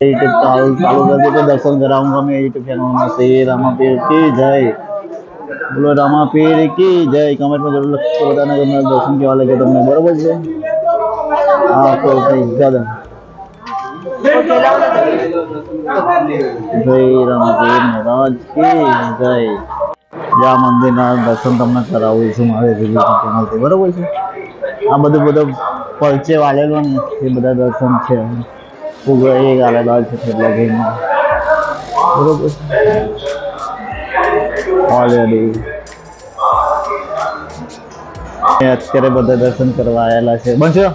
YouTube ચાલુ ચાલુ કરજો દર્શન કરાવું અમે તમને બરોબર છે જય રામાપીર મહારાજ કી જય જ્યાં મંદિરના દર્શન તમને કરાવું છું મારે બરોબર છે આ બધું બધું પરચે વાલેલો ને એ બધા દર્શન છે उगा ये गाला दाल से लगेगा ऑलरेडी અત્યારે બધા દર્શન કરવા આવેલા છે બનશો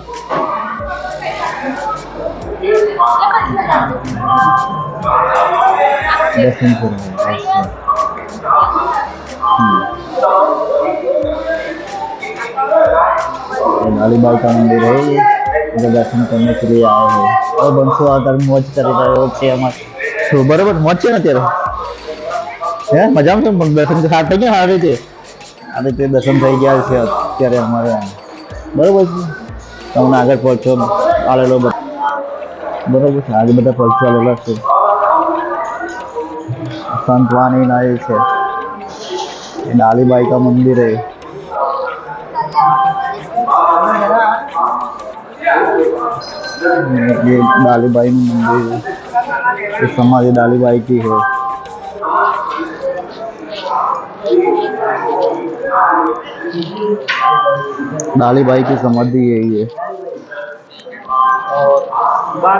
દર્શન કરવા અલીબાગ કા મંદિર है તો દર્શન તમને કરી આવ્યો હવે બનશો આગળ મોજ કરી રહ્યો છે અમારે બરોબર મોજ છે ને અત્યારે હે મજામાં છે દર્શન સાર થઈ ગયા સારી રીતે આ રીતે દર્શન થઈ ગયા છે અત્યારે અમારે બરોબર છે તમને આગળ પહોંચો આલેલો બરોબર છે આજે બધા પહોંચો આલેલા છે સંતવાણી નાય છે ડાલીબાઈ કા મંદિર હે ये डाली बाई में मंदिर है इस समाधि डाली बाई की है डाली बाई की समाधि यही है और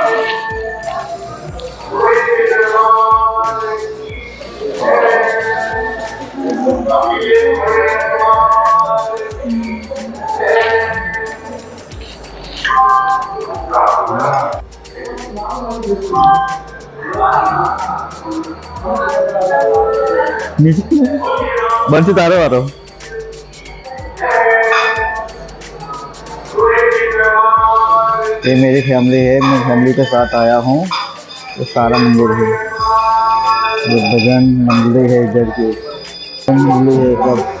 बंसी तारे वो ये मेरी फैमिली है मैं फैमिली के साथ आया हूँ ये सारा मंदिर है ये भजन मंदिर है इधर के मंदिर है सब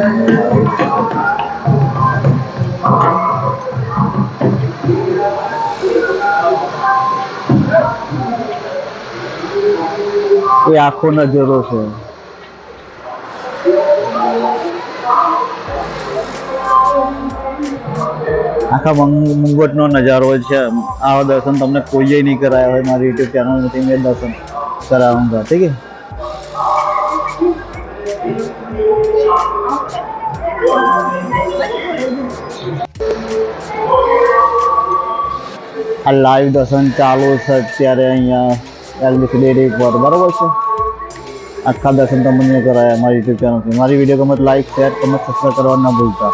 કોઈ આખો નજરો છે આખા મુંગટ નો નજારો છે આવા દર્શન તમને કોઈ નહીં કરાયા હોય મારી યુટ્યુબ નથી મેં દર્શન કરાવુંગા ઠીક છે આ લાઈવ દર્શન ચાલુ છે અત્યારે અહીંયા એલબીસી ડેરી પર બરાબર છે આખા દર્શન તમને કરાય મારી યુટ્યુબ ચેનલથી મારી વિડીયો ગમે લાઈક શેર તમે સબસ્ક્રાઈબ કરવા ના ભૂલતા